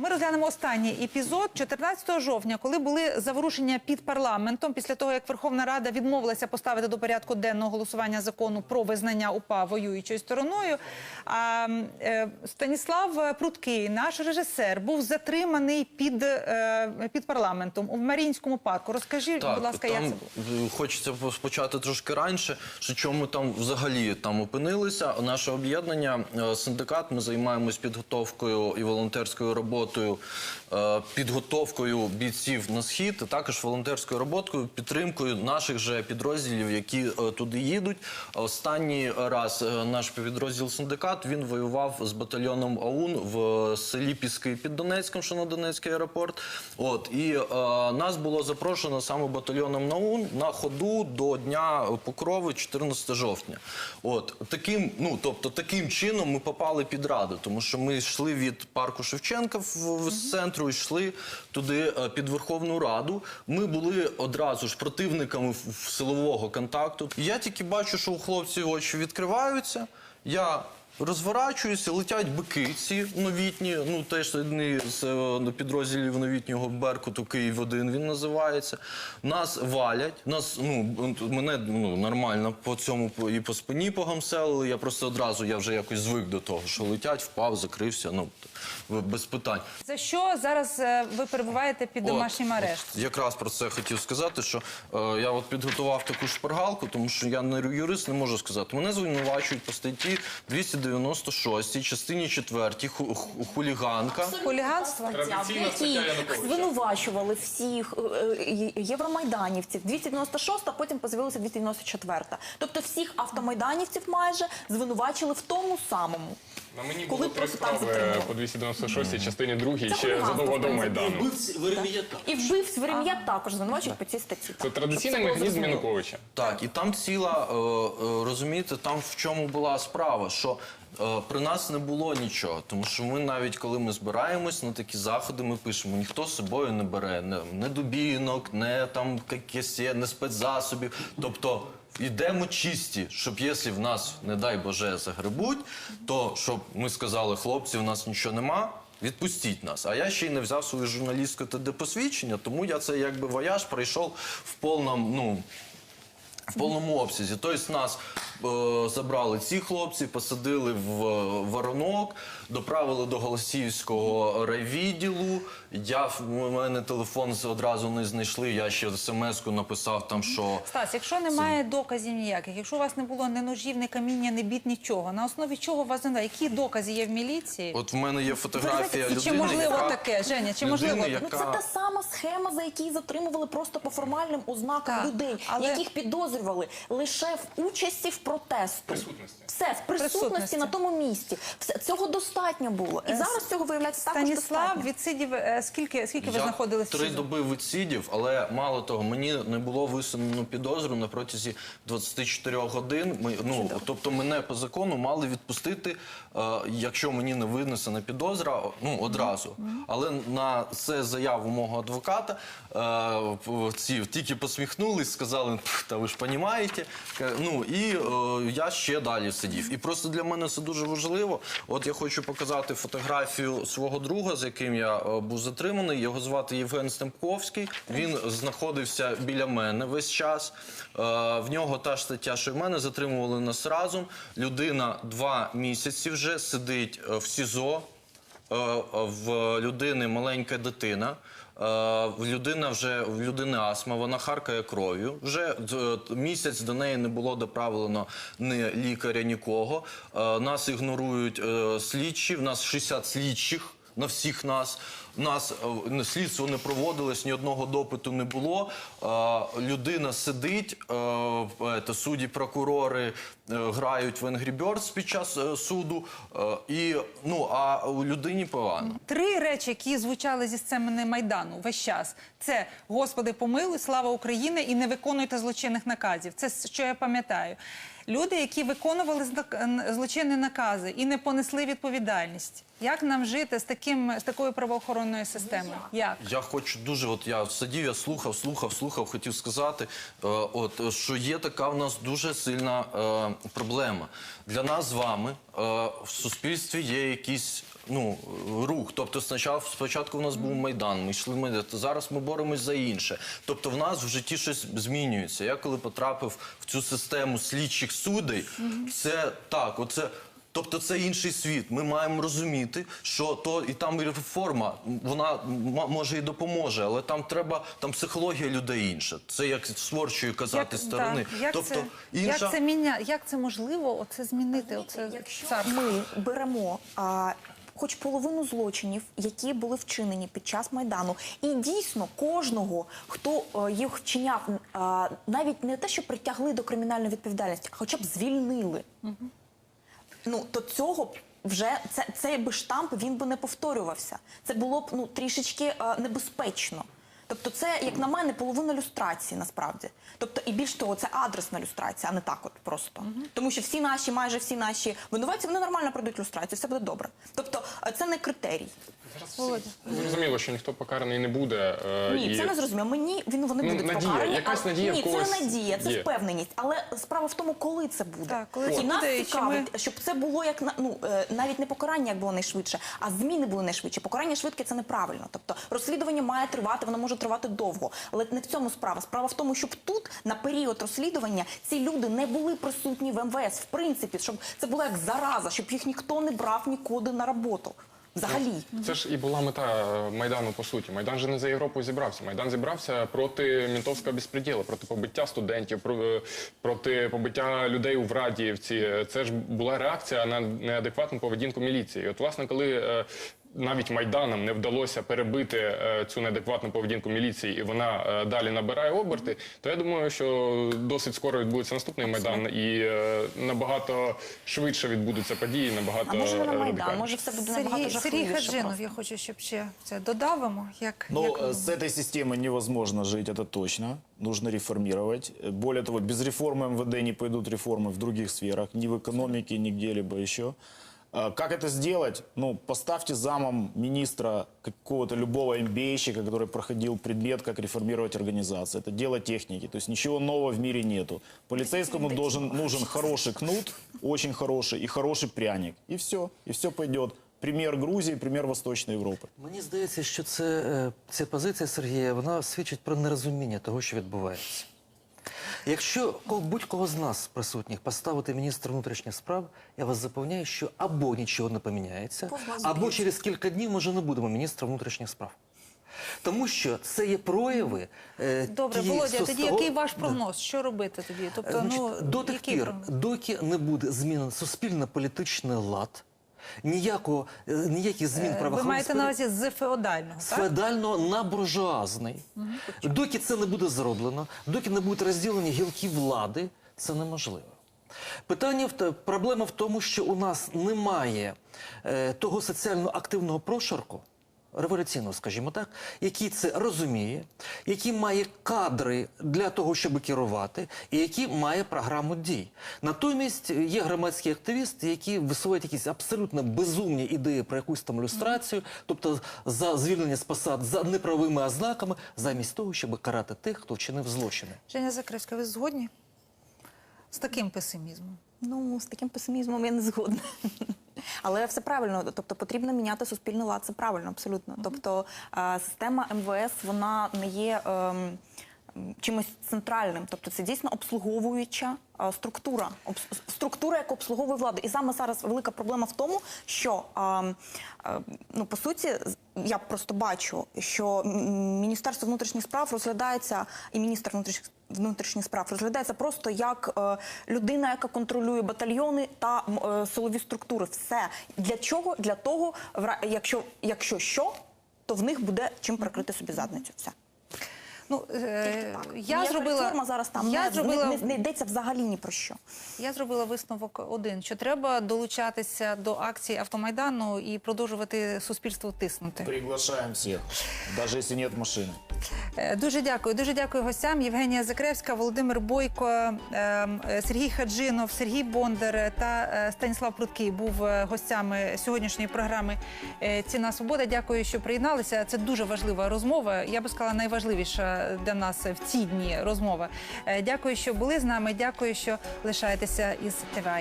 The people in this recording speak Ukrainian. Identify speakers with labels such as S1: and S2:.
S1: Ми розглянемо останній епізод 14 жовтня, коли були заворушення під парламентом після того, як Верховна Рада відмовилася поставити до порядку денного голосування закону про визнання УПА воюючою стороною. А е, Станіслав Пруткий, наш режисер, був затриманий під, е, під парламентом у Маріїнському парку. Розкажіть, будь ласка, як це було?
S2: хочеться почати трошки раніше. Що чому там взагалі там опинилися? Наше об'єднання, е, синдикат. Ми займаємось підготовкою і волонтерською роботою, е, підготовкою бійців на схід, також волонтерською роботою, підтримкою наших же підрозділів, які е, туди їдуть. Останній раз е, наш підрозділ синдикат він воював з батальйоном АУН в селі Піски під Донецьком, що на Донецький аеропорт. От і е, нас було запрошено саме батальйоном НАУН на ходу до Дня Покрови 14 жовтня. От таким, ну тобто, таким чином ми попали під раду, тому що ми йшли від парку Шевченка в, в з центру, йшли туди е, під Верховну Раду. Ми були одразу ж противниками силового контакту. Я тільки бачу, що у хлопців очі відкриваються. Я Розворачуюся, летять бики ці новітні, ну теж одні з е, підрозділів новітнього Беркуту Київ 1 він називається. Нас валять, нас ну мене ну нормально по цьому і по спині погамселили. Я просто одразу я вже якось звик до того, що летять, впав, закрився. Ну без питань.
S1: За що зараз е, ви перебуваєте під домашнім арештом?
S2: якраз про це хотів сказати, що е, я от підготував таку шпаргалку, тому що я не юрист, не можу сказати. Мене звинувачують по статті 296, частині 4, ху- ху- хуліганка.
S1: Хуліганство?
S3: в звинувачували всіх е, е, євромайданівців. 296, а потім з'явилася 294. Тобто всіх автомайданівців майже звинувачили в тому самому.
S4: На мені
S3: Коли
S4: було три
S3: просто так
S4: справи
S3: затримали.
S4: по 296 частині 2
S3: Це
S4: ще
S3: хуліганство,
S4: задовго
S3: в
S4: до
S3: принципі.
S4: Майдану.
S5: Вбивць Вереміяка.
S3: І вбивць Верем'я також звинувачують по цій статті.
S4: Це традиційний
S3: Щоб було
S4: механізм
S3: зрозуміло.
S4: Януковича.
S2: Так, і там ціла, е, е, розумієте, там в чому була справа, що е, при нас не було нічого. Тому що ми навіть коли ми збираємось на такі заходи, ми пишемо, ніхто з собою не бере не, не дубінок, не там якесь, є, не спецзасобів. Тобто йдемо чисті, щоб якщо в нас, не дай Боже, загребуть, то щоб ми сказали, хлопці, в нас нічого нема. Відпустіть нас. А я ще й не взяв своє журналістське ТД посвідчення, тому я це якби вояж пройшов в повному, ну, в повному обсязі. Тобто нас е, забрали ці хлопці, посадили в е, воронок, доправили до Голосіївського райвідділу. Я в мене телефон з- одразу не знайшли. Я ще смс-ку написав там, що
S1: Стас, якщо немає доказів ніяких, якщо у вас не було ні ножів, ні каміння, ні біт, нічого, на основі чого вас не які докази є в міліції?
S2: от в мене є фотографія
S1: І
S2: людини.
S1: чи можливо
S2: яка,
S1: таке, Женя? Чи
S2: людини,
S1: можливо?
S2: яка...
S3: Ну, це та сама схема, за якій затримували просто по формальним ознакам
S1: Так,
S3: людей,
S1: але-
S3: яких підозрювали лише в участі в протесту.
S4: Присутності.
S3: Все в присутності,
S1: Присутності.
S3: на тому місці. Все цього достатньо було. І
S1: Е,
S3: зараз цього виявляється також
S1: Станіслав
S3: достатньо.
S1: відсидів е, скільки, скільки ви
S2: Я
S1: знаходились
S2: три доби відсидів, але мало того, мені не було висунено підозру на протязі 24 годин. Ми, ну, тобто мене по закону мали відпустити, е, якщо мені не винесена підозра, ну, одразу. Але на це заяву мого адвоката е, ці тільки посміхнулись, сказали, та ви ж розумієте. Ну, і е, я ще далі сидів. І просто для мене це дуже важливо. От я хочу показати фотографію свого друга, з яким я е, був затриманий. Його звати Євген Стемпковський. Він знаходився біля мене весь час. Е, в нього та ж стаття, що й мене затримували нас разом. Людина два місяці вже сидить е, в СІЗО. В людини маленька дитина. Е, В людина вже в людини астма, вона харкає кров'ю. Вже е, місяць до неї не було доправлено ні лікаря, нікого. Е, Нас ігнорують е, слідчі. В нас 60 слідчих на всіх нас. Нас е, слідство не проводилось, ні одного допиту не було. Е, Людина сидить, е, судді, прокурори грають в Angry Birds під час суду. І ну а у людині погано.
S1: Три речі, які звучали зі сцени Майдану весь час. Це Господи, помилуй, слава Україні і не виконуйте злочинних наказів. Це що я пам'ятаю. Люди, які виконували злочинні накази і не понесли відповідальність. Як нам жити з таким з такою правоохоронною системою? Як?
S2: Я хочу дуже, от я сидів, я слухав, слухав, слухав, хотів сказати, е, от що є така в нас дуже сильна е, проблема. Для нас з вами е, в суспільстві є якісь ну, рух. Тобто, спочатку, спочатку в нас був майдан, ми йшли майдан. Зараз ми боремось за інше. Тобто, в нас в житті щось змінюється. Я коли потрапив в цю систему слідчих судей, це так, оце. Тобто це інший світ. Ми маємо розуміти, що то і там і реформа, вона може і допоможе, але там треба там психологія людей інша. Це як творчої казати сторони.
S1: так, як,
S2: тобто
S1: це,
S2: інша
S1: як це міня, як це можливо оце змінити? Оце
S3: Якщо ми беремо а, хоч половину злочинів, які були вчинені під час майдану, і дійсно кожного, хто е, їх вчиняв, навіть не те, що притягли до кримінальної відповідальності, а хоча б звільнили. Ну то цього. Вже це цей би штамп він би не повторювався. Це було б ну трішечки е, небезпечно. Тобто, це, як на мене, половина люстрації насправді. Тобто, і більш того, це адресна люстрація, а не так, от просто. Тому що всі наші, майже всі наші винуватці, вони нормально пройдуть люстрацію, все буде добре. Тобто, е, це не критерій.
S4: Зрозуміло, що ніхто покараний не буде. е,
S3: Ні,
S4: і...
S3: це не зрозуміло. Мені він вони
S4: Ну,
S3: будуть
S4: надія,
S3: покарані.
S4: якась надія в
S3: Ні,
S4: когось
S3: це надія, це
S4: є.
S3: впевненість. Але справа в тому, коли це буде.
S1: Так, коли
S3: і
S1: це
S3: нас
S1: буде,
S3: цікавить, щоб це було як на ну е, навіть не покарання, як було найшвидше, а зміни були найшвидше. Покарання швидке це неправильно. Тобто розслідування має тривати, воно може тривати довго. Але не в цьому справа. Справа в тому, щоб тут на період розслідування ці люди не були присутні в МВС. В принципі, щоб це була як зараза, щоб їх ніхто не брав нікуди на роботу. Взагалі.
S4: Це ж і була мета е, Майдану, по суті. Майдан же не за Європу зібрався. Майдан зібрався проти мінтовського безпреділу, проти побиття студентів, е, проти побиття людей у Врадіївці. Це ж була реакція на неадекватну поведінку міліції. От, власне, коли е, навіть Майданом не вдалося перебити е, цю неадекватну поведінку міліції, і вона е, далі набирає оберти, то я думаю, що досить скоро відбудеться наступний майдан, і е, набагато швидше відбудуться події, набагато
S3: А може вона
S4: е,
S3: майдан,
S4: радикальніше.
S3: може все буде
S1: Сергій,
S3: набагато
S1: Сергій
S3: жахливіше.
S1: Хаджинов,
S3: просто.
S1: я хочу, щоб ще це додавимо. Як,
S5: Ну,
S1: як ви
S5: э, с этой системой невозможно жить, это точно. Нужно реформировать. Э, Более того, без реформы МВД не пойдут реформы в других сферах, ни в экономике, ни где-либо еще. А Как это сделать? Ну, поставьте замом министра какого-то любого MBA-щика, который проходил предмет, как реформировать организацию. Это дело техники. То есть ничего нового в мире нету. Полицейскому должен, нужен хороший кнут, очень хороший, и хороший пряник. И все. И все пойдет. Пример Грузии, пример Восточной Европы.
S6: Мені здається, що це, е, ця позиція Сергія вона свідчить про нерозуміння того, що відбувається. Якщо ко- будь-кого з нас присутніх поставити міністр внутрішніх справ, я вас запевняю, що або нічого не поміняється, або через кілька днів ми вже не будемо міністра внутрішніх справ. Тому що це є прояви. е,
S1: Добре, Володя, тоді який ваш
S6: Да.
S1: прогноз? Що робити тоді? Тобто,
S6: Значить,
S1: ну,
S6: до тих пір,
S1: прогноз?
S6: доки не буде змінено суспільно-політичний лад, ніякого, е, ніяких змін
S1: Е, Ви маєте на увазі з феодального,
S6: з феодального на буржуазний. Доки це не буде зроблено, доки не будуть розділені гілки влади, це неможливо. Питання в проблема в тому, що у нас немає е, того соціально активного прошарку, революційного, скажімо так, який це розуміє, який має кадри для того, щоб керувати, і який має програму дій. Натомість є громадські активісти, які висувають якісь абсолютно безумні ідеї про якусь там люстрацію, тобто за звільнення з посад за неправовими ознаками, замість того, щоб карати тих, хто вчинив злочини.
S1: Женя Закревська, ви згодні з таким песимізмом?
S3: Ну, з таким песимізмом я не згодна. Але все правильно, тобто потрібно міняти суспільний лад, це правильно, абсолютно. Тобто система МВС вона не є ем, чимось центральним. Тобто це дійсно обслуговуюча структура, обс- структура, яка обслуговує владу. І саме зараз велика проблема в тому, що ну по суті, я просто бачу, що Міністерство внутрішніх справ розглядається, і міністр внутрішніх внутрішніх справ розглядається просто як е, людина, яка контролює батальйони та е, силові структури. Все для чого? Для того, якщо, якщо що, то в них буде чим прикрити собі задницю. Все.
S1: Ну, е,
S3: Так.
S1: я зробила
S3: реформа зараз там
S1: я
S3: не,
S1: зробила
S3: не, не, не йдеться взагалі ні про що.
S1: Я зробила висновок один: що треба долучатися до акції автомайдану і продовжувати суспільство тиснути.
S5: Приглашаем всех, даже если нет машины.
S1: Е, Дуже дякую. Дуже дякую гостям. Євгенія Закревська, Володимир Бойко, ем, е, Сергій Хаджинов, Сергій Бондар та е, Станіслав Пруткий був гостями сьогоднішньої програми Ціна свобода. Дякую, що приєдналися. Це дуже важлива розмова. Я би сказала, найважливіша для нас в ці дні розмова. Е, Дякую, що були з нами. Дякую, що лишаєтеся із ТВА.